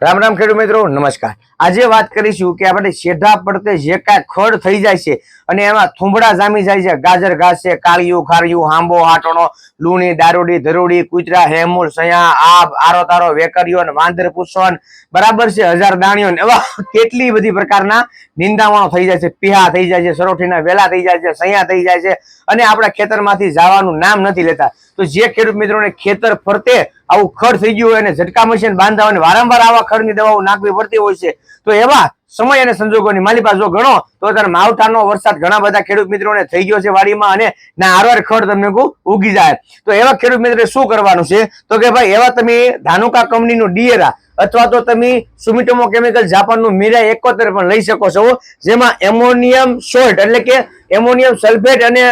રામ રામ ખેડૂત મિત્રો, નમસ્કાર. આજે વાત કરીશું કે આપણે શેઢા પડતે જે કાંઈ ખડ થઈ જાય છે અને એમાં થુંબડા જામી જાય છે. ગાજર ઘાસ છે કાળિયું, ખારિયું, હાંબો, હાટણો, લૂણી, દારૂડી, ધરોડી, કૂતરા હેમૂળ સયા આબ આરો તારો વેકરીઓ વાંદર પૂછવાન. બરાબર છે, હજાર દાણીઓ એવા કેટલી બધી પ્રકારના નિંદામણો થઈ જાય છે. પીહા થઈ જાય છે, સરોઠીના વેલા થઈ જાય છે, સયા થઈ જાય છે અને આપણા ખેતરમાંથી જવાનું નામ નથી લેતા. તો જે ખેડૂત મિત્રોને ખેતર ફરતે આવું ખડ થઈ ગયું હોય અને ઝટકા મશીન બાંધા હોય વારંવાર આવા ખડની દવાઓ નાખવી પડતી હોય છે, તો એવા સમય અને સંજોગોની માલી પાસે ગણો, તો અત્યારે માવઠાનો વરસાદ ઘણા બધા ખેડૂત મિત્રોને થઈ ગયો છે વાડીમાં અને ના હારવાર ખડ તમને કહું, ઉગી જાય. તો એવા ખેડૂત મિત્રોએ શું કરવાનું છે? તો કે ભાઈ, એવા તમે ધાનુકા કંપનીનું ડીએરા અથવા તો તમે સુમિટોમો કેમિકલ જાપાનનું મીરા એકોતેર પણ લઈ શકો છો, જેમાં એમોનિયમ સોલ્ટ એટલે કે એમોનિયમ સલ્ફેટ અને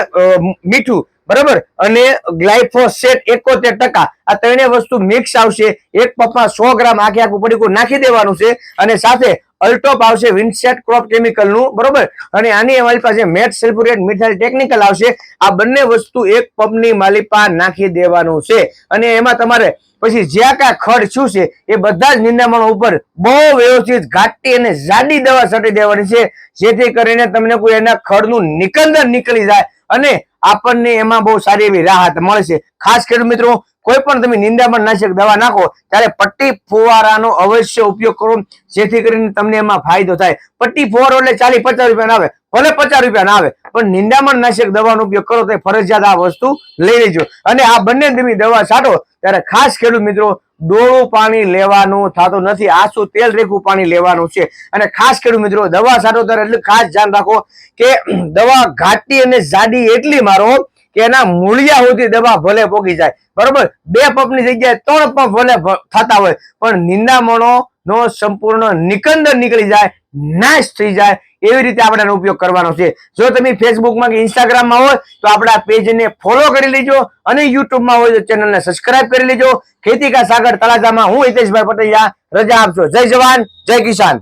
મીઠું બરાબર? અને ગ્લાયફોસેટ એકોતેર ટકા. આ ત્રણેય વસ્તુ મિક્સ આવશે. એક પપ્પા સો ગ્રામ આખે આખું પડીકું નાખી દેવાનું છે. અને સાથે અલ્ટોપ આવશે વિન્સેટ ક્રોપ કેમિકલનું, બરોબર? અને આની અમારી પાસે મેટ સલ્ફ્યુરેટ મિથાઇલ ટેકનિકલ આવશે. આ બંને વસ્તુ એક પબની માલિપા નાખી દેવાનું છે. અને એમાં તમારે પછી જ્યાં કાંઈ ખડ શું છે, એ બધા જ નિંદામણો ઉપર બહુ વ્યવસ્થિત ઘાટી અને જાડી દવા છટી દેવાની છે. જેથી કરીને તમને કોઈ એના ખડનું નિકંદન નીકળી જાય અને આપણને એમાં બહુ સારી એવી રાહત મળશે ખાસ ખેડૂત મિત્રો કોઈ પણ તમે નિંદામણ નાશક દવા નાખો, ત્યારે પટ્ટી ફુવારાનો અવશ્ય ઉપયોગ કરો. જેથી કરીને તમને એમાં ફાયદો થાય. પટ્ટી ફુવારો એટલે ચાલીસ પચાસ રૂપિયા આવે. ભલે પચાસ રૂપિયા ના આવે, પણ નિંદામણ નાશક દવાનો ઉપયોગ કરો તો ફરજિયાત આ વસ્તુ લઈ લેજો. અને આ બંને તમે દવા છાંટો, ત્યારે ખાસ ખેડૂત મિત્રો, ડોળું પાણી લેવાનું થતું નથી. આસુ તેલ રેખું પાણી લેવાનું છે. અને ખાસ ખેડૂત મિત્રો, દવા છાંટો, ત્યારે એટલું ખાસ ધ્યાન રાખો કે દવા ઘાટી અને જાડી એટલી મારો કે એના મૂળિયા સુધી દવા ભલે પોગી જાય. બરોબર? બે પંપની જગ્યાએ ત્રણ પંપ ભલે થતા હોય, પણ નિંદામણો નો સંપૂર્ણ નિકંદર નીકળી જાય, નાશ થઈ જાય, એવી રીતે આપણે એનો ઉપયોગ કરવાનો છે. જો તમે ફેસબુકમાં કે ઇન્સ્ટાગ્રામમાં હોય, તો આપણા પેજને ફોલો કરી લેજો અને યુટ્યુબમાં હોય તો ચેનલને સબસ્ક્રાઇબ કરી લેજો. ખેતી કા સાગર તળાજામાં હું હિતેશભાઈ પટેલિયા. રજા આપજો. જય જવાન, જય કિસાન.